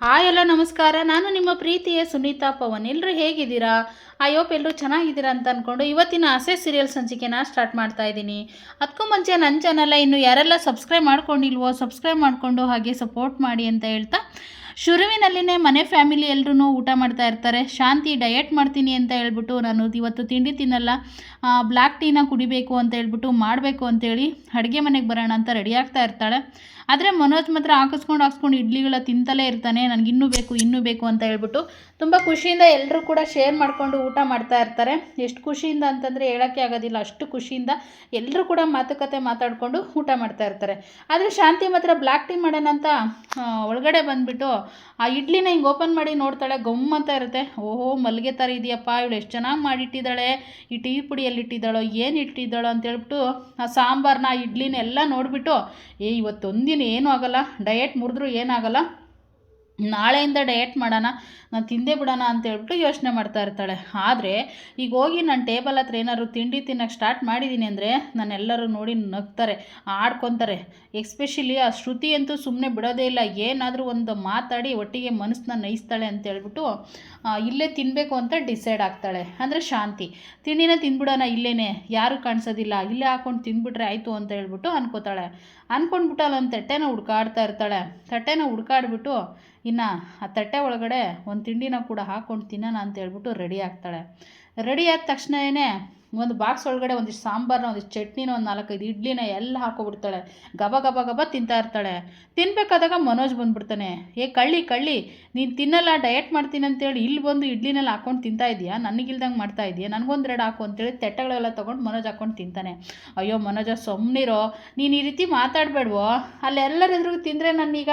Hi ಎಲ್ಲ ನಮಸ್ಕಾರ. ನಾನು ನಿಮ್ಮ ಪ್ರೀತಿಯ ಸುನೀತಾ ಪವನ್. ಎಲ್ಲರೂ ಹೇಗಿದ್ದೀರಾ? ಐ ಹೋಪ್ ಎಲ್ಲರೂ ಚೆನ್ನಾಗಿದ್ದೀರಾ ಅಂತ ಅಂದ್ಕೊಂಡು ಇವತ್ತಿನ ಆಸೆ ಸೀರಿಯಲ್ ಸಂಚಿಕೆನ ಸ್ಟಾರ್ಟ್ ಮಾಡ್ತಾ ಇದ್ದೀನಿ. ಅದಕ್ಕೂ ಮುಂಚೆ ನನ್ನ ಚಾನಲ್ಲ ಇನ್ನು ಯಾರೆಲ್ಲ ಸಬ್ಸ್ಕ್ರೈಬ್ ಮಾಡ್ಕೊಂಡಿಲ್ವೋ ಸಬ್ಸ್ಕ್ರೈಬ್ ಮಾಡಿಕೊಂಡು ಹಾಗೆ ಸಪೋರ್ಟ್ ಮಾಡಿ ಅಂತ ಹೇಳ್ತಾ ಶುರುವಿನಲ್ಲಿನೇ ಮನೆ ಫ್ಯಾಮಿಲಿ ಎಲ್ಲರೂ ಊಟ ಮಾಡ್ತಾ ಇರ್ತಾರೆ. ಶಾಂತಿ, ಡಯಟ್ ಮಾಡ್ತೀನಿ ಅಂತ ಹೇಳ್ಬಿಟ್ಟು ನಾನು ಇವತ್ತು ತಿಂಡಿ ತಿನ್ನಲ್ಲ. ಬ್ಲ್ಯಾಕ್ ಟೀನ ಕುಡಿಬೇಕು ಅಂತ ಹೇಳ್ಬಿಟ್ಟು ಮಾಡಬೇಕು ಅಂತೇಳಿ ಅಡುಗೆ ಮನೆಗೆ ಬರೋಣ ಅಂತ ರೆಡಿ ಆಗ್ತಾ ಇರ್ತಾಳೆ. ಆದರೆ ಮನೋಜ್ ಮಾತ್ರ ಹಾಕಿಸ್ಕೊಂಡು ಹಾಕ್ಸ್ಕೊಂಡು ಇಡ್ಲಿಗಳ ತಿಂತಲೇ ಇರ್ತಾನೆ. ನನಗಿನ್ನೂ ಬೇಕು, ಇನ್ನೂ ಬೇಕು ಅಂತ ಹೇಳ್ಬಿಟ್ಟು ತುಂಬ ಖುಷಿಯಿಂದ ಎಲ್ಲರೂ ಕೂಡ ಶೇರ್ ಮಾಡಿಕೊಂಡು ಊಟ ಮಾಡ್ತಾ ಇರ್ತಾರೆ. ಎಷ್ಟು ಖುಷಿಯಿಂದ ಅಂತಂದರೆ ಹೇಳೋಕ್ಕೆ ಆಗೋದಿಲ್ಲ. ಅಷ್ಟು ಖುಷಿಯಿಂದ ಎಲ್ಲರೂ ಕೂಡ ಮಾತುಕತೆ ಮಾತಾಡಿಕೊಂಡು ಊಟ ಮಾಡ್ತಾ ಇರ್ತಾರೆ. ಆದರೆ ಶಾಂತಿ ಮಾತ್ರ ಬ್ಲ್ಯಾಕ್ ಟೀ ಮಾಡೋಣ ಅಂತ ಒಳಗಡೆ ಬಂದುಬಿಟ್ಟು ಆ ಇಡ್ಲಿನ ಹಿಂಗೆ ಓಪನ್ ಮಾಡಿ ನೋಡ್ತಾಳೆ, ಗಮ್ ಅಂತ ಇರುತ್ತೆ. ಓಹೋ ಮಲ್ಲಿಗೆ ಥರ ಇದೆಯಪ್ಪ, ಇವಳು ಎಷ್ಟು ಚೆನ್ನಾಗಿ ಮಾಡಿಟ್ಟಿದ್ದಾಳೆ. ಈ ಟೀ ಪುಡಿಯಲ್ಲಿ ಇಟ್ಟಿದ್ದಾಳೋ ಏನು ಇಟ್ಟಿದ್ದಾಳೋ ಅಂತ ಹೇಳ್ಬಿಟ್ಟು ಆ ಸಾಂಬಾರನ್ನ ಆ ಇಡ್ಲಿನ ಎಲ್ಲ ನೋಡಿಬಿಟ್ಟು, ಏ ಇವತ್ತೊಂದಿನ ಏನೂ ಆಗಲ್ಲ. ಡಯಟ್ ಮುರಿದ್ರೂ ಏನಾಗಲ್ಲ. ನಾಳೆಯಿಂದ ಡಯಟ್ ಮಾಡೋಣ ನಾನು ತಿಂದೇ ಬಿಡೋಣ ಅಂತ ಹೇಳ್ಬಿಟ್ಟು ಯೋಚನೆ ಮಾಡ್ತಾ ಇರ್ತಾಳೆ. ಆದರೆ ಈಗ ಹೋಗಿ ನಾನು ಟೇಬಲ್ ಹತ್ರ ಏನಾದ್ರು ತಿಂಡಿ ತಿನ್ನೋಕ್ಕೆ ಸ್ಟಾರ್ಟ್ ಮಾಡಿದ್ದೀನಿ ಅಂದರೆ ನಾನೆಲ್ಲರೂ ನೋಡಿ ನಗ್ತಾರೆ, ಆಡ್ಕೊತಾರೆ. ಎಕ್ಸ್ಪೆಷಲಿ ಆ ಶ್ರುತಿ ಅಂತೂ ಸುಮ್ಮನೆ ಬಿಡೋದೇ ಇಲ್ಲ, ಏನಾದರೂ ಒಂದು ಮಾತಾಡಿ ಒಟ್ಟಿಗೆ ಮನಸ್ಸನ್ನ ನಯಿಸ್ತಾಳೆ ಅಂತ ಹೇಳ್ಬಿಟ್ಟು ಇಲ್ಲೇ ತಿನ್ನಬೇಕು ಅಂತ ಡಿಸೈಡ್ ಆಗ್ತಾಳೆ. ಅಂದರೆ ಶಾಂತಿ. ತಿಂಡಿನ ತಿಂದ್ಬಿಡೋಣ ಇಲ್ಲೇ ಯಾರು ಕಾಣಿಸೋದಿಲ್ಲ, ಇಲ್ಲೇ ಹಾಕೊಂಡು ತಿಂದ್ಬಿಟ್ರೆ ಆಯಿತು ಅಂತ ಹೇಳ್ಬಿಟ್ಟು ಅನ್ಕೋತಾಳೆ. ಅನ್ಕೊಂಡ್ಬಿಟ್ಟು ಅಲ್ಲೊಂದು ತಟ್ಟೆನ ಹುಡ್ಕಾಡ್ತಾ ಇರ್ತಾಳೆ. ತಟ್ಟೆನ ಹುಡ್ಕಾಡ್ಬಿಟ್ಟು, ಇನ್ನು ಆ ತಟ್ಟೆ ಒಳಗಡೆ ಒಂದು ತಿಂಡಿನ ಕೂಡ ಹಾಕ್ಕೊಂಡು ತಿನ್ನೋಣ ಅಂತ ಹೇಳ್ಬಿಟ್ಟು ರೆಡಿ ಆಗ್ತಾಳೆ. ರೆಡಿ ಆದ ತಕ್ಷಣವೇ ಒಂದು ಬಾಕ್ಸ್ ಒಳಗಡೆ ಒಂದಿಷ್ಟು ಸಾಂಬಾರನ್ನ ಒಂದಿಷ್ಟು ಚಟ್ನಿನ, ಒಂದು ನಾಲ್ಕೈದು ಇಡ್ಲಿನ ಎಲ್ಲ ಹಾಕೊಬಿಡ್ತಾಳೆ. ಗಬ ಗಬ ಗಬ ತಿಂತಾ ಇರ್ತಾಳೆ. ತಿನ್ಬೇಕಾದಾಗ ಮನೋಜ್ ಬಂದ್ಬಿಡ್ತಾನೆ. ಏ ಕಳ್ಳಿ ಕಳ್ಳಿ, ನೀನು ತಿನ್ನಲ್ಲ ಡಯಟ್ ಮಾಡ್ತೀನಿ ಅಂತೇಳಿ ಇಲ್ಲಿ ಬಂದು ಇಡ್ಲಿನಲ್ಲಿ ಹಾಕೊಂಡು ತಿಂತಾ ಇದೆಯಾ ನನಗಿಲ್ದಂಗೆ ಮಾಡ್ತಾ ಇದೆಯಾ ನನಗೊಂದೆರಡು ಹಾಕು ಅಂತೇಳಿ ತೆಟ್ಟಗಳೆಲ್ಲ ತೊಗೊಂಡು ಮನೋಜ್ ಹಾಕೊಂಡು ತಿಂತಾನೆ. ಅಯ್ಯೋ ಮನೋಜ ಸೊಮ್ಮನಿರೋ ನೀನು ಈ ರೀತಿ ಮಾತಾಡಬೇಡವೋ. ಅಲ್ಲೆಲ್ಲರೆದ್ರಿಗೂ ತಿಂದರೆ ನಾನೀಗ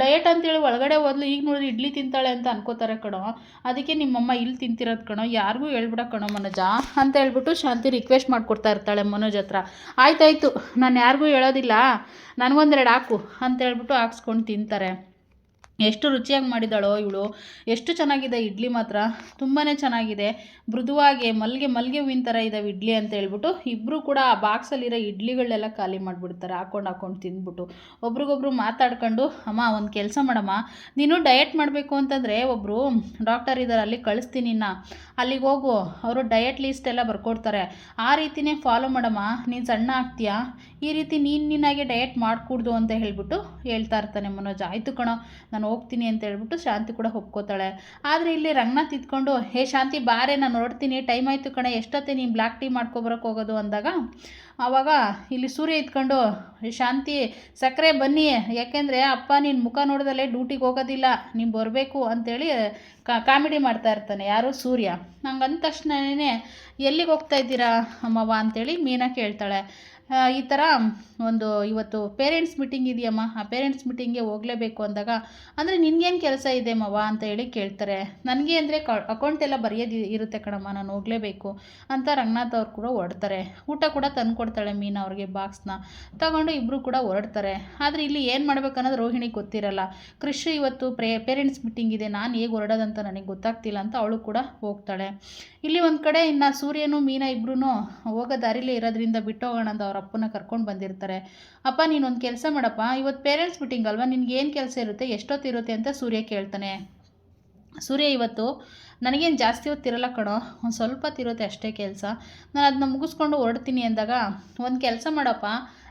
ಡಯಟ್ ಅಂತೇಳಿ ಒಳಗಡೆ ಹೋದ್ಲು, ಈಗ ನೋಡಿದ್ರೆ ಇಡ್ಲಿ ತಿಂತಾಳೆ ಅಂತ ಅನ್ಕೋತಾರೆ ಕಣೋ. ಅದಕ್ಕೆ ನಿಮ್ಮಮ್ಮ ಇಲ್ಲಿ ತಿಂತಿರೋದು ಕಣೋ. ಯಾರಿಗೂ ಹೇಳ್ಬಿಡ ಕಣೋ ಮನೋಜ, ಅಂತ ಹೇಳ್ಬಿಟ್ಟು ಶಾಂತಿ ರಿಕ್ವೆಸ್ಟ್ ಮಾಡಿಕೊಡ್ತಾ ಇರ್ತಾಳೆ ಮನೋಜ್ ಹತ್ರ. ಆಯ್ತಾಯ್ತು, ನಾನು ಯಾರಿಗೂ ಹೇಳೋದಿಲ್ಲ. ನನಗೊಂದೆರಡು ಹಾಕು ಅಂತ ಹೇಳ್ಬಿಟ್ಟು ಹಾಕ್ಸ್ಕೊಂಡು ತಿಂತಾರೆ. ಎಷ್ಟು ರುಚಿಯಾಗಿ ಮಾಡಿದಾಳೋ ಇವಳು, ಎಷ್ಟು ಚೆನ್ನಾಗಿದೆ ಇಡ್ಲಿ ಮಾತ್ರ. ತುಂಬಾ ಚೆನ್ನಾಗಿದೆ. ಮೃದುವಾಗಿ ಮಲ್ಲಿಗೆ ಮಲ್ಲಿಗೆ ಹೂವಿನ ಥರ ಇದ್ದಾವೆ ಇಡ್ಲಿ ಅಂತ ಹೇಳ್ಬಿಟ್ಟು ಇಬ್ಬರು ಕೂಡ ಆ ಬಾಕ್ಸಲ್ಲಿರೋ ಇಡ್ಲಿಗಳನ್ನೆಲ್ಲ ಖಾಲಿ ಮಾಡಿಬಿಡ್ತಾರೆ ಹಾಕೊಂಡು ಹಾಕೊಂಡು ತಿಂದ್ಬಿಟ್ಟು. ಒಬ್ರಿಗೊಬ್ರು ಮಾತಾಡ್ಕೊಂಡು, ಅಮ್ಮ, ಒಂದು ಕೆಲಸ ಮಾಡಮ್ಮ. ನೀನು ಡಯಟ್ ಮಾಡಬೇಕು ಅಂತಂದರೆ ಒಬ್ಬರು ಡಾಕ್ಟರ್ ಇದ್ದಾರೆ ಅಲ್ಲಿ ಕಳಿಸ್ತೀನಿ ಇನ್ನ. ಅಲ್ಲಿಗೆ ಹೋಗು. ಅವರು ಡಯಟ್ ಲೀಸ್ಟ್ ಎಲ್ಲ ಬರ್ಕೊಡ್ತಾರೆ. ಆ ರೀತಿನೇ ಫಾಲೋ ಮಾಡಮ್ಮ. ನೀನು ಸಣ್ಣ ಆಗ್ತೀಯಾ? ಈ ರೀತಿ ನೀನು ನೀನಾಗೆ ಡಯಟ್ ಮಾಡಿಕೊಡ್ದು ಅಂತ ಹೇಳ್ಬಿಟ್ಟು ಹೇಳ್ತಾ ಇರ್ತಾನೆ ಮನೋಜ. ಆಯಿತು ಕಣೋ. ಹೋಗ್ತೀನಿ ಅಂತ ಹೇಳ್ಬಿಟ್ಟು ಶಾಂತಿ ಕೂಡ ಒಪ್ಕೋತಾಳೆ. ಆದರೆ ಇಲ್ಲಿ ರಂಗನಾಥ್ ಇದ್ಕೊಂಡು, ಹೇ ಶಾಂತಿ ಬಾರೆ ನಾನು ನೋಡ್ತೀನಿ ಟೈಮ್ ಆಯಿತು ಕಣೆ, ಎಷ್ಟೊತ್ತೆ ನೀನು ಬ್ಲ್ಯಾಕ್ ಟೀ ಮಾಡ್ಕೊಬರಕ್ಕೆ ಹೋಗೋದು? ಅಂದಾಗ ಆವಾಗ ಇಲ್ಲಿ ಸೂರ್ಯ ಇದ್ಕೊಂಡು ಶಾಂತಿ ಸಕ್ಕರೆ ಬನ್ನಿ, ಯಾಕೆಂದರೆ ಅಪ್ಪ ನೀನು ಮುಖ ನೋಡಿದಲ್ಲೇ ಡ್ಯೂಟಿಗೆ ಹೋಗೋದಿಲ್ಲ, ನೀನು ಬರಬೇಕು ಅಂತೇಳಿ ಕಾಮಿಡಿ ಮಾಡ್ತಾ ಇರ್ತಾನೆ ಯಾರು ಸೂರ್ಯ. ನಂಗೆ ಅಂದ ತಕ್ಷಣನೇ, ಎಲ್ಲಿಗೆ ಹೋಗ್ತಾ ಇದ್ದೀರಾ ಅಮ್ಮವ್ವ? ಅಂತೇಳಿ ಮೀನಾ ಕೇಳ್ತಾಳೆ. ಈ ಥರ ಒಂದು ಇವತ್ತು ಪೇರೆಂಟ್ಸ್ ಮೀಟಿಂಗ್ ಇದೆಯಮ್ಮ. ಆ ಪೇರೆಂಟ್ಸ್ ಮೀಟಿಂಗ್ಗೆ ಹೋಗಲೇಬೇಕು ಅಂದಾಗ, ಅಂದರೆ ನಿನಗೇನು ಕೆಲಸ ಇದೆ ಮವ ಅಂತ ಹೇಳಿ ಕೇಳ್ತಾರೆ. ನನಗೆ ಅಂದರೆ ಅಕೌಂಟ್ ಎಲ್ಲ ಬರೆಯೋದು ಇರುತ್ತೆ ಕಣಮ್ಮ, ನಾನು ಹೋಗಲೇಬೇಕು ಅಂತ ರಂಗನಾಥ್ ಅವ್ರು ಕೂಡ ಹೊರಡ್ತಾರೆ. ಊಟ ಕೂಡ ತಂದು ಕೊಡ್ತಾಳೆ ಮೀನ ಅವ್ರಿಗೆ ಬಾಕ್ಸ್ನ ತಗೊಂಡು ಇಬ್ಬರು ಕೂಡ ಹೊರಡ್ತಾರೆ. ಆದರೆ ಇಲ್ಲಿ ಏನು ಮಾಡ್ಬೇಕನ್ನೋದು ರೋಹಿಣಿ ಗೊತ್ತಿರಲ್ಲ. ಕೃಷಿ ಇವತ್ತು ಪ್ರೇ ಪೇರೆಂಟ್ಸ್ ಮೀಟಿಂಗ್ ಇದೆ, ನಾನು ಹೇಗೆ ಹೊರಡೋದಂತ ನನಗೆ ಗೊತ್ತಾಗ್ತಿಲ್ಲ ಅಂತ ಅವಳು ಕೂಡ ಹೋಗ್ತಾಳೆ. ಇಲ್ಲಿ ಒಂದು ಕಡೆ ಇನ್ನು ಸೂರ್ಯನು, ಮೀನ ಇಬ್ಬರೂ ಹೋಗೋ ದಾರಿಲೇ ಇರೋದ್ರಿಂದ ಬಿಟ್ಟು ಹೋಗೋಣ ಅಂತ ಅವ್ರ ಅಪ್ಪನ ಕರ್ಕೊಂಡು ಬಂದಿರ್ತಾರೆ. ಅಪ್ಪ, ನೀನೊಂದು ಕೆಲಸ ಮಾಡಪ್ಪ. ಇವತ್ತು ಪೇರೆಂಟ್ಸ್ ಮೀಟಿಂಗ್ ಅಲ್ವಾ? ನಿನಗೆ ಏನು ಕೆಲಸ ಇರುತ್ತೆ? ಎಷ್ಟೊತ್ತಿರುತ್ತೆ? ಅಂತ ಸೂರ್ಯ ಕೇಳ್ತಾನೆ. ಸೂರ್ಯ, ಇವತ್ತು ನನಗೇನು ಜಾಸ್ತಿ ಹೊತ್ತಿರಲ್ಲ ಕಣೋ. ಒಂದು ಸ್ವಲ್ಪ ಹೊತ್ತಿರುತ್ತೆ ಅಷ್ಟೇ ಕೆಲಸ. ನಾನು ಅದನ್ನ ಮುಗಿಸ್ಕೊಂಡು ಹೊರಡ್ತೀನಿ ಅಂದಾಗ, ಒಂದು ಕೆಲಸ ಮಾಡಪ್ಪ.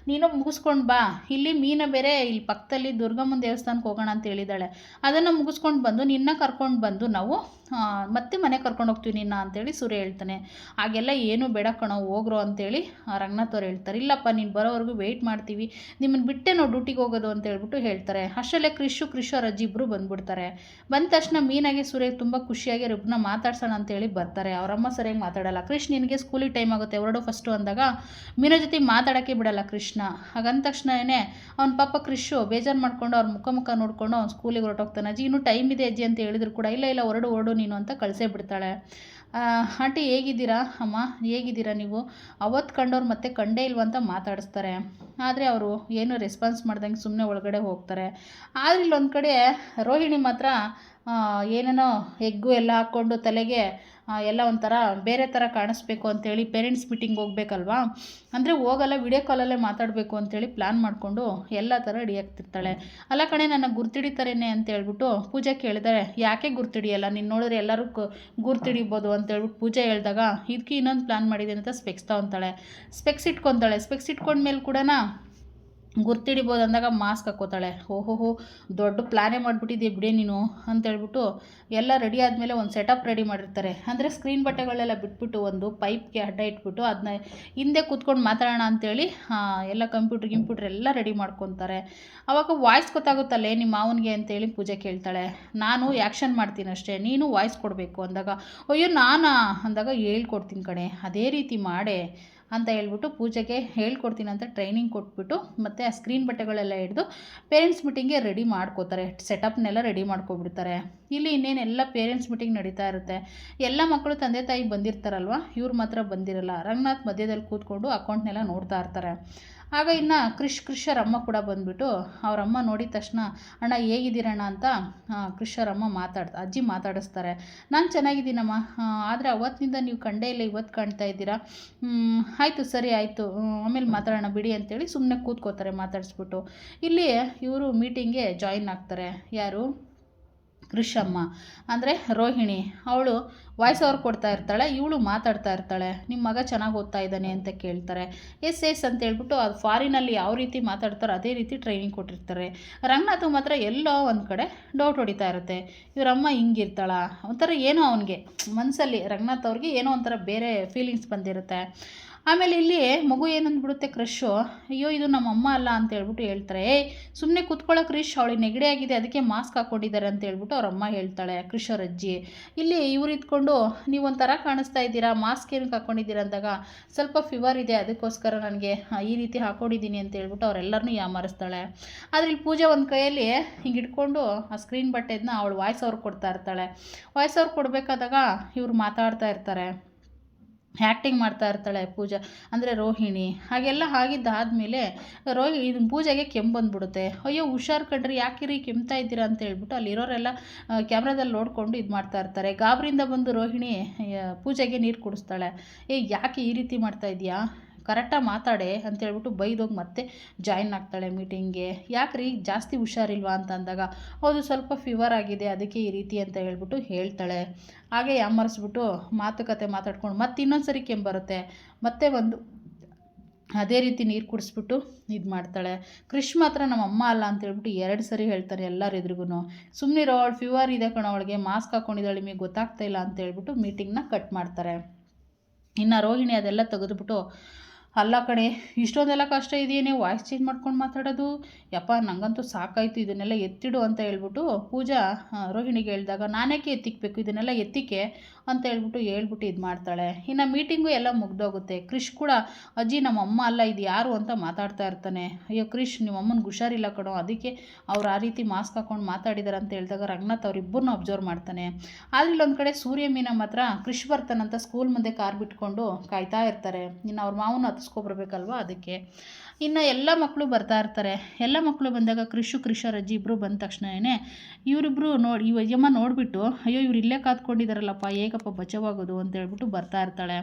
ನೀನು ಮುಗಿಸ್ಕೊಂಡು ಬಾ. ಇಲ್ಲಿ ಮೀನ ಬೇರೆ ಇಲ್ಲಿ ಪಕ್ಕದಲ್ಲಿ ದುರ್ಗಮ್ಮನ ದೇವಸ್ಥಾನಕ್ಕೆ ಹೋಗೋಣ ಅಂತ ಹೇಳಿದ್ದಾಳೆ. ಅದನ್ನು ಮುಗಿಸ್ಕೊಂಡು ಬಂದು ನಿನ್ನ ಕರ್ಕೊಂಡು ಬಂದು ನಾವು ಮತ್ತೆ ಮನೆ ಕರ್ಕೊಂಡು ಹೋಗ್ತೀವಿ ನಿನ್ನ ಅಂತೇಳಿ ಸೂರ್ಯ ಹೇಳ್ತಾನೆ. ಹಾಗೆಲ್ಲ ಏನೂ ಬೇಡ ಕಣೋ, ಹೋಗ್ರೋ ಅಂತೇಳಿ ರಂಗನಾಥ್ ಅವ್ರು ಹೇಳ್ತಾರೆ. ಇಲ್ಲಪ್ಪ, ನೀನು ಬರೋವರೆಗೂ ವೆಯ್ಟ್ ಮಾಡ್ತೀವಿ. ನಿಮ್ಮನ್ನು ಬಿಟ್ಟೆ ನಾವು ಡ್ಯೂಟಿಗೆ ಹೋಗೋದು ಅಂತ ಹೇಳ್ಬಿಟ್ಟು ಹೇಳ್ತಾರೆ. ಅಷ್ಟರಲ್ಲೇ ಕೃಷು ಕೃಷು ಅವ್ರ ಅಜ್ಜಿ ಇಬ್ಬರು ಬಂದ್ಬಿಡ್ತಾರೆ. ಬಂದ ತಕ್ಷಣ ಮೀನಾಗೆ ಸೂರ್ಯ ತುಂಬ ಖುಷಿಯಾಗಿ ಇಬ್ಬರನ್ನ ಮಾತಾಡ್ಸೋಣ ಅಂತೇಳಿ ಬರ್ತಾರೆ. ಅವರಮ್ಮ ಸರಿಯಾಗಿ ಮಾತಾಡಲ್ಲ. ಕೃಷ್ಣ ನಿನಗೆ ಸ್ಕೂಲಿಗೆ ಟೈಮ್ ಆಗುತ್ತೆ. ಹೊರಡು ಫಸ್ಟು ಅಂದಾಗ ಮೀನ ಜೊತೆ ಮಾತಾಡೋಕ್ಕೆ ಬಿಡಲ್ಲ ಕೃಷ್ಣ. ಹಾಗಂದ ತಕ್ಷಣವೇ ಅವ್ನ ಪಾಪ ಕೃಷು ಬೇಜಾರು ಮಾಡ್ಕೊಂಡು ಅವ್ರ ಮುಖ ಮುಖ ನೋಡ್ಕೊಂಡು ಅವ್ನು ಸ್ಕೂಲಿಗೆ ಹೊರಟೋಗ್ತಾನೆ. ಅಜ್ಜಿ, ಇನ್ನೂ ಟೈಮ್ ಇದೆ ಅಜ್ಜಿ ಅಂತ ಹೇಳಿದ್ರು ಕೂಡ. ಇಲ್ಲ ಇಲ್ಲ, ಹೊರಡು ಹೊರಡು ನೀನು ಅಂತ ಕಳಿಸೇ ಬಿಡ್ತಾಳೆ. ಆಂಟಿ ಹೇಗಿದ್ದೀರಾ? ಅಮ್ಮ, ಹೇಗಿದ್ದೀರಾ ನೀವು? ಅವತ್ತು ಕಂಡವ್ರು ಮತ್ತೆ ಕಂಡೇ ಇಲ್ವಂತ ಮಾತಾಡಿಸ್ತಾರೆ. ಆದರೆ ಅವರು ಏನು ರೆಸ್ಪಾನ್ಸ್ ಮಾಡ್ದಂಗೆ ಸುಮ್ಮನೆ ಒಳಗಡೆ ಹೋಗ್ತಾರೆ. ಆದರೆ ಇಲ್ಲೊಂದು ಕಡೆ ರೋಹಿಣಿ ಮಾತ್ರ ಏನೇನೋ ಎಗ್ಗು ಎಲ್ಲ ಹಾಕ್ಕೊಂಡು ತಲೆಗೆ ಎಲ್ಲ ಒಂಥರ ಬೇರೆ ಥರ ಕಾಣಿಸ್ಬೇಕು ಅಂತೇಳಿ ಪೇರೆಂಟ್ಸ್ ಮೀಟಿಂಗ್ ಹೋಗ್ಬೇಕಲ್ವಾ? ಅಂದರೆ ಹೋಗಲ್ಲ ವಿಡಿಯೋ ಕಾಲಲ್ಲೇ ಮಾತಾಡಬೇಕು ಅಂತೇಳಿ ಪ್ಲ್ಯಾನ್ ಮಾಡಿಕೊಂಡು ಎಲ್ಲ ಥರ ರೆಡಿ ಆಗ್ತಿರ್ತಾಳೆ. ಅಲ್ಲ ಕಣೆ, ನನ್ನ ಗುರ್ತಿಡಿತಾರೇನೆ ಅಂತ ಹೇಳ್ಬಿಟ್ಟು ಪೂಜೆ ಕೇಳಿದರೆ, ಯಾಕೆ ಗುರ್ತಿಡಿಯಲ್ಲ? ನೀನು ನೋಡಿದ್ರೆ ಎಲ್ಲರೂ ಗುರ್ತಿಡಿಬೋದು ಅಂತ ಹೇಳ್ಬಿಟ್ಟು ಪೂಜೆ ಹೇಳಿದಾಗ ಇದಕ್ಕೆ ಇನ್ನೊಂದು ಪ್ಲ್ಯಾನ್ ಮಾಡಿದ್ದೀನಿ ಅಂತ ಸ್ಪೆಕ್ಸ್ ತಗೊತಾಳೆ. ಸ್ಪೆಕ್ಸ್ ಇಟ್ಕೊತಾಳೆ. ಸ್ಪೆಕ್ಸ್ ಇಟ್ಕೊಂಡ್ಮೇಲೆ ಕೂಡ ಗುರ್ತಿಡಿಬೋದು ಅಂದಾಗ ಮಾಸ್ಕ್ ಹಾಕ್ಕೋತಾಳೆ. ಓಹೋಹೋ, ದೊಡ್ಡ ಪ್ಲ್ಯಾನೇ ಮಾಡಿಬಿಟ್ಟಿದ್ದೆ ಬಿಡಿ ನೀನು ಅಂತೇಳ್ಬಿಟ್ಟು ಎಲ್ಲ ರೆಡಿ ಆದಮೇಲೆ ಒಂದು ಸೆಟಪ್ ರೆಡಿ ಮಾಡಿರ್ತಾರೆ. ಅಂದರೆ ಸ್ಕ್ರೀನ್ ಬಟ್ಟೆಗಳೆಲ್ಲ ಬಿಟ್ಬಿಟ್ಟು ಒಂದು ಪೈಪ್ಗೆ ಅಡ್ಡ ಇಟ್ಬಿಟ್ಟು ಅದನ್ನ ಹಿಂದೆ ಕೂತ್ಕೊಂಡು ಮಾತಾಡೋಣ ಅಂತೇಳಿ ಎಲ್ಲ ಕಂಪ್ಯೂಟ್ರ್, ಗಿಂಪ್ಯೂಟ್ರ್ ಎಲ್ಲ ರೆಡಿ ಮಾಡ್ಕೊತಾರೆ. ಅವಾಗ ವಾಯ್ಸ್ ಗೊತ್ತಾಗುತ್ತಲ್ಲೇ ನಿಮ್ಮ ಮಾವನಿಗೆ ಅಂತೇಳಿ ಪೂಜೆ ಕೇಳ್ತಾಳೆ. ನಾನು ಆ್ಯಕ್ಷನ್ ಮಾಡ್ತೀನಿ ಅಷ್ಟೇ, ನೀನು ವಾಯ್ಸ್ ಕೊಡಬೇಕು ಅಂದಾಗ, ಅಯ್ಯೋ ನಾನಾ ಅಂದಾಗ ಹೇಳ್ಕೊಡ್ತೀನಿ ಕಣೆ, ಅದೇ ರೀತಿ ಮಾಡೇ. ಅಂತ ಹೇಳ್ಬಿಟ್ಟು ಪೂಜೆಗೆ ಹೇಳ್ಕೊಡ್ತೀನಿ ಅಂತ ಟ್ರೈನಿಂಗ್ ಕೊಟ್ಬಿಟ್ಟು ಮತ್ತು ಆ ಸ್ಕ್ರೀನ್ ಬಟ್ಟೆಗಳೆಲ್ಲ ಹಿಡಿದು ಪೇರೆಂಟ್ಸ್ ಮೀಟಿಂಗ್ಗೆ ರೆಡಿ ಮಾಡ್ಕೋತಾರೆ. ಸೆಟಪ್ನೆಲ್ಲ ರೆಡಿ ಮಾಡ್ಕೊಬಿಡ್ತಾರೆ. ಇಲ್ಲಿ ಇನ್ನೇನೆಲ್ಲ ಪೇರೆಂಟ್ಸ್ ಮೀಟಿಂಗ್ ನಡೀತಾ ಇರುತ್ತೆ. ಎಲ್ಲ ಮಕ್ಕಳು ತಂದೆ ತಾಯಿ ಬಂದಿರ್ತಾರಲ್ವ? ಇವ್ರು ಮಾತ್ರ ಬಂದಿರಲ್ಲ. ರಂಗನಾಥ್ ಮಧ್ಯದಲ್ಲಿ ಕೂತ್ಕೊಂಡು ಅಕೌಂಟ್ನೆಲ್ಲ ನೋಡ್ತಾ ಇರ್ತಾರೆ. ಆಗ ಇನ್ನು ಕೃಷ್ ಕೃಷ್ಯರಮ್ಮ ಕೂಡ ಬಂದುಬಿಟ್ಟು ಅವರಮ್ಮ ನೋಡಿದ ತಕ್ಷಣ, ಅಣ್ಣ, ಹೇಗಿದ್ದೀರಣ್ಣ ಅಂತ ಕೃಷ್ಯರಮ್ಮ ಮಾತಾಡ್ತಾ, ಅಜ್ಜಿ ಮಾತಾಡಿಸ್ತಾರೆ. ನಾನು ಚೆನ್ನಾಗಿದ್ದೀನಮ್ಮ. ಆದರೆ ಅವತ್ತಿನಿಂದ ನೀವು ಕಂಡೇ ಇಲ್ಲ ಇವತ್ತು ಕಾಣ್ತಾ ಇದ್ದೀರಾ? ಆಯಿತು, ಸರಿ, ಆಯಿತು. ಆಮೇಲೆ ಮಾತಾಡೋಣ ಬಿಡಿ ಅಂತೇಳಿ ಸುಮ್ಮನೆ ಕೂತ್ಕೋತಾರೆ ಮಾತಾಡಿಸ್ಬಿಟ್ಟು. ಇಲ್ಲಿ ಇವರು ಮೀಟಿಂಗ್ಗೆ ಜಾಯಿನ್ ಆಗ್ತಾರೆ. ಯಾರು? ಕೃಷಮ್ಮ. ಅಂದರೆ ರೋಹಿಣಿ, ಅವಳು ವಾಯ್ಸ್ ಓವರ್ ಕೊಡ್ತಾ ಇರ್ತಾಳೆ, ಇವಳು ಮಾತಾಡ್ತಾ ಇರ್ತಾಳೆ ನಿಮ್ಮ ಮಗ ಚೆನ್ನಾಗಿ ಓದ್ತಾ ಇದ್ದಾನೆ ಅಂತ ಕೇಳ್ತಾರೆ. ಎಸ್ ಎಸ್ ಅಂತ ಹೇಳ್ಬಿಟ್ಟು ಅದು ಫಾರಿನಲ್ಲಿ ಯಾವ ರೀತಿ ಮಾತಾಡ್ತಾರೋ ಅದೇ ರೀತಿ ಟ್ರೈನಿಂಗ್ ಕೊಟ್ಟಿರ್ತಾರೆ. ರಂಗನಾಥ್ ಮಾತ್ರ ಎಲ್ಲೋ ಒಂದು ಕಡೆ ಡೌಟ್ ಹೊಡಿತಾ ಇರುತ್ತೆ. ಇವರಮ್ಮ ಹಿಂಗಿರ್ತಾಳ? ಒಂಥರ ಏನೋ ಅವನಿಗೆ ಮನಸ್ಸಲ್ಲಿ ರಂಗನಾಥ್ ಅವ್ರಿಗೆ ಏನೋ ಒಂಥರ ಬೇರೆ ಫೀಲಿಂಗ್ಸ್ ಬಂದಿರುತ್ತೆ. ಆಮೇಲೆ ಇಲ್ಲಿ ಮಗು ಏನಂದ್ಬಿಡುತ್ತೆ ಕ್ರಶು, ಅಯ್ಯೋ, ಇದು ನಮ್ಮ ಅಮ್ಮ ಅಲ್ಲ ಅಂತ ಹೇಳ್ಬಿಟ್ಟು ಹೇಳ್ತಾರೆ. ಏಯ್ ಸುಮ್ಮನೆ ಕುತ್ಕೊಳ್ಳೋ ಕ್ರಿಶ್ ಅವಳಿಗೆ ನೆಗಡಿ ಆಗಿದೆ, ಅದಕ್ಕೆ ಮಾಸ್ಕ್ ಹಾಕ್ಕೊಂಡಿದ್ದಾರೆ ಅಂತ ಹೇಳ್ಬಿಟ್ಟು ಅವ್ರ ಅಮ್ಮ ಹೇಳ್ತಾಳೆ, ಕ್ರಿಶ್ ಅವ್ರ ಅಜ್ಜಿ, ಇಲ್ಲಿ ಇವ್ರು ಇದ್ಕೊಂಡು ನೀವು ಒಂಥರ ಕಾಣಿಸ್ತಾ ಇದ್ದೀರಾ, ಮಾಸ್ಕ್ ಏನಕ್ಕೆ ಹಾಕ್ಕೊಂಡಿದ್ದೀರಾ ಅಂದಾಗ, ಸ್ವಲ್ಪ ಫೀವರ್ ಇದೆ, ಅದಕ್ಕೋಸ್ಕರ ನನಗೆ ಈ ರೀತಿ ಹಾಕ್ಕೊಂಡಿದ್ದೀನಿ ಅಂತ ಹೇಳ್ಬಿಟ್ಟು ಅವರೆಲ್ಲರನ್ನೂ ಯಾಮಾರಿಸ್ತಾಳೆ. ಆದರೆ ಇಲ್ಲಿ ಪೂಜೆ ಒಂದು ಕೈಯಲ್ಲಿ ಹಿಂಗೆ ಇಟ್ಕೊಂಡು ಆ ಸ್ಕ್ರೀನ್ ಬಟ್ಟೆದನ್ನ ಅವಳು ವಾಯ್ಸ್ ಅವ್ರು ಕೊಡ್ತಾ ಇರ್ತಾಳೆ. ವಾಯ್ಸ್ ಅವ್ರು ಕೊಡಬೇಕಾದಾಗ ಇವ್ರು ಮಾತಾಡ್ತಾ ಇರ್ತಾರೆ. ಆ್ಯಕ್ಟಿಂಗ್ ಮಾಡ್ತಾ ಇರ್ತಾಳೆ ಪೂಜಾ, ಅಂದರೆ ರೋಹಿಣಿ. ಹಾಗೆಲ್ಲ ಆಗಿದ್ದಾದಮೇಲೆ ರೋಹಿ, ಇದು ಪೂಜೆಗೆ ಕೆಮ್ಮು ಬಂದ್ಬಿಡುತ್ತೆ. ಅಯ್ಯೋ, ಹುಷಾರು ಯಾಕೆ ಯಾಕಿರಿ ಕೆಮ್ತಾ ಇದ್ದೀರಾ ಅಂತ ಹೇಳ್ಬಿಟ್ಟು ಅಲ್ಲಿರೋರೆಲ್ಲ ಕ್ಯಾಮ್ರಾದಲ್ಲಿ ನೋಡಿಕೊಂಡು ಇದು ಮಾಡ್ತಾ ಇರ್ತಾರೆ. ಗಾಬರಿಯಿಂದ ಬಂದು ರೋಹಿಣಿ ಪೂಜೆಗೆ ನೀರು ಕುಡಿಸ್ತಾಳೆ. ಏ, ಯಾಕೆ ಈ ರೀತಿ ಮಾಡ್ತಾ ಇದೀಯಾ ಕರೆಕ್ಟಾಗಿ ಮಾತಾಡೆ ಅಂತ ಹೇಳ್ಬಿಟ್ಟು ಬೈದೋಗಿ ಮತ್ತೆ ಜಾಯಿನ್ ಆಗ್ತಾಳೆ ಮೀಟಿಂಗ್ಗೆ ಯಾಕ್ರಿ? ಜಾಸ್ತಿ ಹುಷಾರಿಲ್ವಾ ಅಂತ ಅಂದಾಗ, ಹೌದು, ಸ್ವಲ್ಪ ಫೀವರ್ ಆಗಿದೆ, ಅದಕ್ಕೆ ಈ ರೀತಿ ಅಂತ ಹೇಳ್ಬಿಟ್ಟು ಹೇಳ್ತಾಳೆ. ಹಾಗೆ ಯಾಮರಿಸ್ಬಿಟ್ಟು ಮಾತುಕತೆ ಮಾತಾಡ್ಕೊಂಡು ಮತ್ತೆ ಇನ್ನೊಂದು ಸರಿ ಕೆಮ್ಮು ಬರುತ್ತೆ. ಮತ್ತೆ ಒಂದು ಅದೇ ರೀತಿ ನೀರು ಕುಡಿಸ್ಬಿಟ್ಟು ಇದು ಮಾಡ್ತಾಳೆ. ಕೃಷ್ ಮಾತ್ರ ನಮ್ಮ ಅಮ್ಮ ಅಲ್ಲ ಅಂತ ಹೇಳ್ಬಿಟ್ಟು ಎರಡು ಸರಿ ಹೇಳ್ತಾರೆ ಎಲ್ಲರ ಎದುರಿಗೂ ಸುಮ್ಮನಿರೋ ಅವಳು ಫೀವರ್ ಇದೆ ಕಣ ಅವಳಿಗೆ ಮಾಸ್ಕ್ ಹಾಕ್ಕೊಂಡಿದ್ದಾಳೆ ನಿಮಗೆ ಗೊತ್ತಾಗ್ತಾ ಇಲ್ಲ ಅಂತ ಹೇಳ್ಬಿಟ್ಟು ಮೀಟಿಂಗ್ನ ಕಟ್ ಮಾಡ್ತಾರೆ. ಇನ್ನು ರೋಹಿಣಿ ಅದೆಲ್ಲ ತೆಗೆದುಬಿಟ್ಟು ಅಲ್ಲ ಕಡೆ ಇಷ್ಟೊಂದೆಲ್ಲ ಕಷ್ಟ ಇದೆಯೇನೆ ವಾಯ್ಸ್ ಚೇಂಜ್ ಮಾಡ್ಕೊಂಡು ಮಾತಾಡೋದು? ಯಪ್ಪ ನನಗಂತೂ ಸಾಕಾಯಿತು ಇದನ್ನೆಲ್ಲ ಎತ್ತಿಡು ಅಂತ ಹೇಳ್ಬಿಟ್ಟು ಪೂಜಾ ರೋಹಿಣಿಗೆ ಹೇಳಿದಾಗ ನಾನೇಕೆ ಎತ್ತಿಕ್ಬೇಕು ಇದನ್ನೆಲ್ಲ ಎತ್ತಿಕೆ ಅಂತ ಹೇಳ್ಬಿಟ್ಟು ಹೇಳ್ಬಿಟ್ಟು ಇದು ಮಾಡ್ತಾಳೆ. ಇನ್ನು ಮೀಟಿಂಗು ಎಲ್ಲ ಮುಗ್ದೋಗುತ್ತೆ. ಕ್ರಿಶ್ ಕೂಡ, ಅಜ್ಜಿ ನಮ್ಮ ಅಮ್ಮ ಅಲ್ಲ, ಇದು ಯಾರು ಅಂತ ಮಾತಾಡ್ತಾ ಇರ್ತಾನೆ. ಅಯ್ಯೋ ಕ್ರಿಶ್, ನಿಮ್ಮ ಅಮ್ಮನಿಗೆ ಹುಷಾರಿಲ್ಲ ಕಣೋ, ಅದಕ್ಕೆ ಅವ್ರು ಆ ರೀತಿ ಮಾಸ್ಕ್ ಹಾಕೊಂಡು ಮಾತಾಡಿದಾರೆ ಅಂತ ಹೇಳಿದಾಗ ರಂಗನಾಥ್ ಅವರಿಬ್ಬರನ್ನ ಅಬ್ಸರ್ವ್ ಮಾಡ್ತಾನೆ. ಆದರೆ ಇಲ್ಲೊಂದು ಕಡೆ ಸೂರ್ಯ ಮೀನ ಮಾತ್ರ ಕೃಷ್ ಬರ್ತಾನಂತ ಸ್ಕೂಲ್ ಮುಂದೆ ಕಾರ್ ಬಿಟ್ಕೊಂಡು ಕಾಯ್ತಾ ಇರ್ತಾರೆ. ಇನ್ನು ಅವ್ರ ಮಾವನ ಹತ್ತಿಸ್ಕೊಬರ್ಬೇಕಲ್ವ ಅದಕ್ಕೆ. ಇನ್ನು ಎಲ್ಲ ಮಕ್ಕಳು ಬರ್ತಾ ಇರ್ತಾರೆ. ಎಲ್ಲ ಮಕ್ಕಳು ಬಂದಾಗ ಕೃಷು, ಕೃಷ ಅಜ್ಜಿ ಇಬ್ಬರು ಬಂದ ತಕ್ಷಣವೇ ಇವರಿಬ್ಬರು ನೋಡಿ ಇವ ಯಮ್ಮ ನೋಡಿಬಿಟ್ಟು, ಅಯ್ಯೋ, ಇವ್ರು ಇಲ್ಲೇ ಕಾತ್ಕೊಂಡಿದ್ದಾರಲ್ಲಪ್ಪ ಹೇಗಪ್ಪ ಬಚಾವಾಗೋದು? ಅಂತ ಹೇಳ್ಬಿಟ್ಟು ಬರ್ತಾ ಇರ್ತಾಳೆ.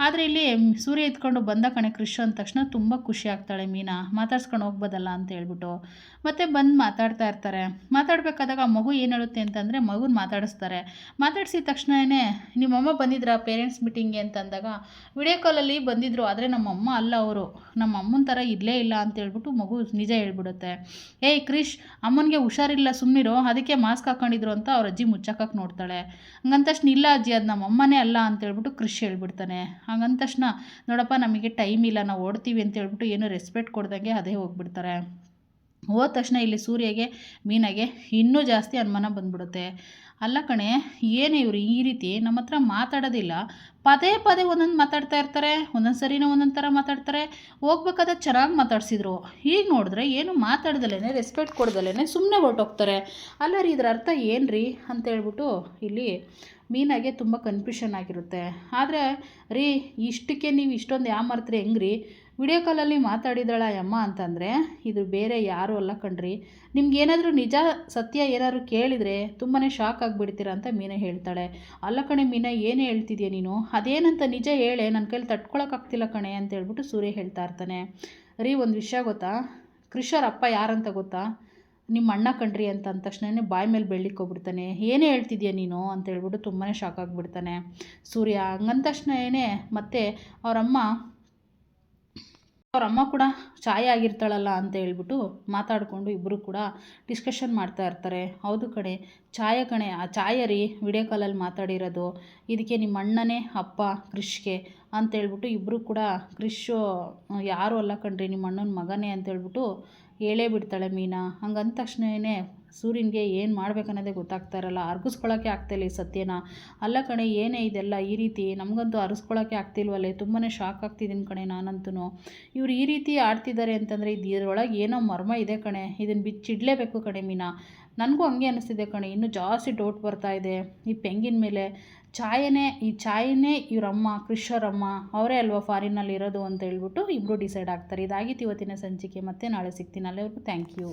ಆದರೆ ಇಲ್ಲಿ ಸೂರ್ಯ ಎತ್ಕೊಂಡು ಬಂದ ಕಣೆ ಕೃಷ್ ಅಂದ ತಕ್ಷಣ ತುಂಬ ಖುಷಿ ಆಗ್ತಾಳೆ ಮೀನಾ. ಮಾತಾಡ್ಸ್ಕೊಂಡು ಹೋಗ್ಬೋದಲ್ಲ ಅಂತ ಹೇಳ್ಬಿಟ್ಟು. ಮತ್ತೆ ಬಂದು ಮಾತಾಡ್ತಾ ಇರ್ತಾರೆ. ಮಾತಾಡಬೇಕಾದಾಗ ಮಗು ಏನು ಹೇಳುತ್ತೆ ಅಂತಂದರೆ, ಮಗುನ ಮಾತಾಡಿಸ್ತಾರೆ. ಮಾತಾಡಿಸಿದ ತಕ್ಷಣವೇ ನಿಮ್ಮಮ್ಮ ಬಂದಿದ್ರಾ ಪೇರೆಂಟ್ಸ್ ಮೀಟಿಂಗ್ಗೆ? ಅಂತಂದಾಗ ವಿಡಿಯೋ ಕಾಲಲ್ಲಿ ಬಂದಿದ್ರು, ಆದರೆ ನಮ್ಮ ಅಮ್ಮ ಅಲ್ಲ ಅವರು. ನಮ್ಮ ಅಮ್ಮನ ಥರ ಇರಲೇ ಇಲ್ಲ ಅಂತ ಹೇಳ್ಬಿಟ್ಟು ಮಗು ನಿಜ ಹೇಳ್ಬಿಡುತ್ತೆ. ಏಯ್ ಕ್ರಿಶ್, ಅಮ್ಮನಿಗೆ ಹುಷಾರಿಲ್ಲ ಸುಮ್ಮನಿರು ಅದಕ್ಕೆ ಮಾಸ್ಕ್ ಹಾಕೊಂಡಿದ್ರು ಅಂತ ಅವ್ರ ಅಜ್ಜಿ ಮುಚ್ಚಾಕಕ್ಕೆ ನೋಡ್ತಾಳೆ. ಹಂಗಂದ ತಕ್ಷಣ ಇಲ್ಲ ಅಜ್ಜಿ, ಅದು ನಮ್ಮ ಅಮ್ಮನೇ ಅಲ್ಲ ಅಂತ ಹೇಳ್ಬಿಟ್ಟು ಕ್ರಿಶ್ ಹೇಳ್ಬಿಡ್ತಾನೆ. ಹಂಗಂದ ತಕ್ಷಣ ನೋಡಪ್ಪ ನಮಗೆ ಟೈಮ್ ಇಲ್ಲ, ನಾವು ಓಡ್ತೀವಿ ಅಂತ ಹೇಳ್ಬಿಟ್ಟು ಏನು ರೆಸ್ಪೆಕ್ಟ್ ಕೊಡ್ದಂಗೆ ಅದೇ ಹೋಗ್ಬಿಡ್ತಾರೆ. ಹೋದ ತಕ್ಷಣ ಇಲ್ಲಿ ಸೂರ್ಯಗೆ, ಮೀನಾಗೆ ಇನ್ನೂ ಜಾಸ್ತಿ ಅನುಮಾನ ಬಂದ್ಬಿಡುತ್ತೆ. ಅಲ್ಲ ಕಣೆ, ಏನು ಇವರು ಈ ರೀತಿ ನಮ್ಮ ಹತ್ರ ಮಾತಾಡೋದಿಲ್ಲ. ಪದೇ ಪದೇ ಒಂದೊಂದು ಮಾತಾಡ್ತಾ ಇರ್ತಾರೆ, ಒಂದೊಂದು ಸರಿನೂ ಒಂದೊಂದು ಥರ ಮಾತಾಡ್ತಾರೆ. ಹೋಗ್ಬೇಕಾದ್ರೆ ಚೆನ್ನಾಗಿ ಮಾತಾಡ್ಸಿದ್ರು. ಈಗ ನೋಡಿದ್ರೆ ಏನು ಮಾತಾಡ್ದಲೇ ರೆಸ್ಪೆಕ್ಟ್ ಕೊಡ್ದಲೇ ಸುಮ್ಮನೆ ಹೊರಟೋಗ್ತಾರೆ. ಅಲ್ಲ ರೀ, ಇದ್ರ ಅರ್ಥ ಏನು ರೀ ಅಂತೇಳ್ಬಿಟ್ಟು ಇಲ್ಲಿ ಮೀನಾಗೆ ತುಂಬ ಕನ್ಫ್ಯೂಷನ್ ಆಗಿರುತ್ತೆ. ಆದರೆ ರೀ, ಇಷ್ಟಕ್ಕೆ ನೀವು ಇಷ್ಟೊಂದು ಯಾಮರ್ತ್ರೆ ಹೆಂಗೆ ರೀ ವಿಡಿಯೋ ಕಾಲಲ್ಲಿ ಮಾತಾಡಿದಳ ಅಮ್ಮ ಅಂತಂದರೆ, ಇದು ಬೇರೆ ಯಾರೂ ಅಲ್ಲ ಕಣ್ರಿ. ನಿಮ್ಗೇನಾದರೂ ನಿಜ ಸತ್ಯ ಏನಾದರೂ ಕೇಳಿದರೆ ತುಂಬಾ ಶಾಕ್ ಆಗಿಬಿಡ್ತೀರ ಅಂತ ಮೀನಾ ಹೇಳ್ತಾಳೆ. ಅಲ್ಲ ಕಣೆ ಮೀನಾ, ಏನೇ ಹೇಳ್ತಿದ್ಯಾ ನೀನು? ಅದೇನಂತ ನಿಜ ಹೇಳೆ ನನ್ನ ಕೈಲಿ ತಡ್ಕೊಳಕ್ಕಾಗ್ತಿಲ್ಲ ಕಣೆ ಅಂತ ಹೇಳ್ಬಿಟ್ಟು ಸೂರ್ಯ ಹೇಳ್ತಾ ಇರ್ತಾನೆ. ರೀ, ಒಂದು ವಿಷಯ ಗೊತ್ತಾ? ಕೃಷರ್ ಅಪ್ಪ ಯಾರಂತ ಗೊತ್ತಾ? ನಿಮ್ಮ ಅಣ್ಣ ಕಣ್ರಿ ಅಂತ ಅಂದ ತಕ್ಷಣನೇ ಬಾಯಿ ಮೇಲೆ ಬೆಳ್ಳಿಕ್ಕೆ ಹೋಗ್ಬಿಡ್ತಾನೆ. ಏನೇ ಹೇಳ್ತಿದ್ಯಾ ನೀನು? ಅಂತ ಹೇಳ್ಬಿಟ್ಟು ತುಂಬಾ ಶಾಕ್ ಆಗಿಬಿಡ್ತಾನೆ. ಸೂರ್ಯ ಹಂಗಂದ ತಕ್ಷಣನೇ ಮತ್ತೆ ಅವರಮ್ಮ ಅವ್ರ ಅಮ್ಮ ಕೂಡ ಛಾಯೆ ಆಗಿರ್ತಾಳಲ್ಲ ಅಂತ ಹೇಳ್ಬಿಟ್ಟು ಮಾತಾಡಿಕೊಂಡು ಇಬ್ಬರು ಕೂಡ ಡಿಸ್ಕಷನ್ ಮಾಡ್ತಾ ಇರ್ತಾರೆ. ಹೌದು ಕಣೆ, ಛಾಯೆ ಕಣೆ, ಆ ಛಾಯ ರೀ ವಿಡಿಯೋ ಕಾಲಲ್ಲಿ ಮಾತಾಡಿರೋದು. ಇದಕ್ಕೆ ನಿಮ್ಮ ಅಣ್ಣನೇ ಅಪ್ಪ ಅಂತ ಹೇಳ್ಬಿಟ್ಟು ಇಬ್ಬರು ಕೂಡ ಕ್ರಿಶು ಯಾರು ಅಲ್ಲ ಕಣ್ರಿ, ನಿಮ್ಮ ಅಣ್ಣನ ಮಗನೇ ಅಂತೇಳ್ಬಿಟ್ಟು ಹೇಳೇ ಬಿಡ್ತಾಳೆ ಮೀನಾ. ಹಂಗಂದ ತಕ್ಷಣವೇ ಸೂರ್ಯನಿಗೆ ಏನು ಮಾಡ್ಬೇಕನ್ನೋದೇ ಗೊತ್ತಾಗ್ತಾ ಇರಲ್ಲ. ಅರ್ಗಿಸ್ಕೊಳ್ಳೋಕ್ಕೆ ಆಗ್ತಾಯಿಲ್ಲ ಈ ಸತ್ಯನ. ಅಲ್ಲ ಕಣೆ, ಏನೇ ಇದೆಲ್ಲ ಈ ರೀತಿ? ನಮಗಂತೂ ಅರಸ್ಕೊಳಕ್ಕೆ ಆಗ್ತಿಲ್ವಲ್ಲೇ ತುಂಬಾ ಶಾಕ್ ಆಗ್ತಿದ್ದೀನಿ ಕಣೆ ನಾನಂತೂ ಇವ್ರು ಈ ರೀತಿ ಆಡ್ತಿದ್ದಾರೆ ಅಂತಂದರೆ ಇದು ಇದರೊಳಗೆ ಏನೋ ಮರ್ಮ ಇದೆ ಕಣೆ. ಇದನ್ನು ಬಿಚ್ಚಿಡಲೇಬೇಕು ಕಣೆ ಮೀನಾ. ನನಗೂ ಹಂಗೆ ಅನಿಸ್ತಿದೆ ಕಣೆ. ಇನ್ನೂ ಜಾಸ್ತಿ ಡೌಟ್ ಬರ್ತಾ ಇದೆ. ಈ ಪೆಂಗಿನ ಮೇಲೆ ಚಾಯನೇ ಈ ಛಾಯೆನೇ ಇವರಮ್ಮ ಕೃಷರಮ್ಮ ಅವರೇ ಅಲ್ವಾ ಫಾರಿನಲ್ಲಿ ಇರೋದು ಅಂತ ಹೇಳ್ಬಿಟ್ಟು ಇಬ್ಬರು ಡಿಸೈಡ್ ಆಗ್ತಾರೆ. ಇದಾಗಿತ್ತು ಇವತ್ತಿನ ಸಂಚಿಕೆ. ಮತ್ತೆ ನಾಳೆ ಸಿಗ್ತೀನಿ. ಅಲ್ಲಿವರೆಗೂ ಥ್ಯಾಂಕ್ ಯು